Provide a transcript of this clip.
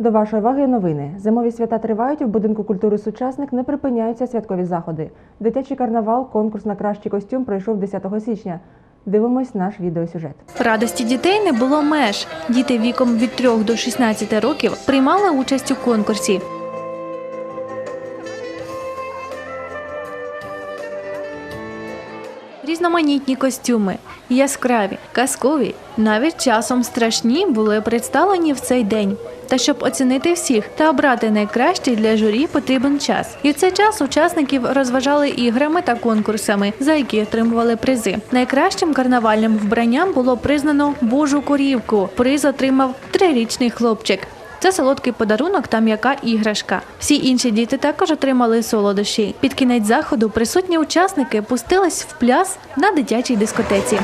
До вашої уваги новини. Зимові свята тривають. У будинку культури сучасник не припиняються святкові заходи. Дитячий карнавал, конкурс на кращий костюм пройшов 10 січня. Дивимось наш відеосюжет. Радості дітей не було меж. Діти віком від 3 до 16 років приймали участь у конкурсі. Різноманітні костюми, яскраві, казкові, навіть часом страшні були представлені в цей день. Та щоб оцінити всіх та обрати найкращий для журі потрібен час. І в цей час учасників розважали іграми та конкурсами, за які отримували призи. Найкращим карнавальним вбранням було признано Божу корівку. Приз отримав трирічний хлопчик. Це солодкий подарунок та м'яка іграшка. Всі інші діти також отримали солодощі. Під кінець заходу присутні учасники пустились в пляс на дитячій дискотеці.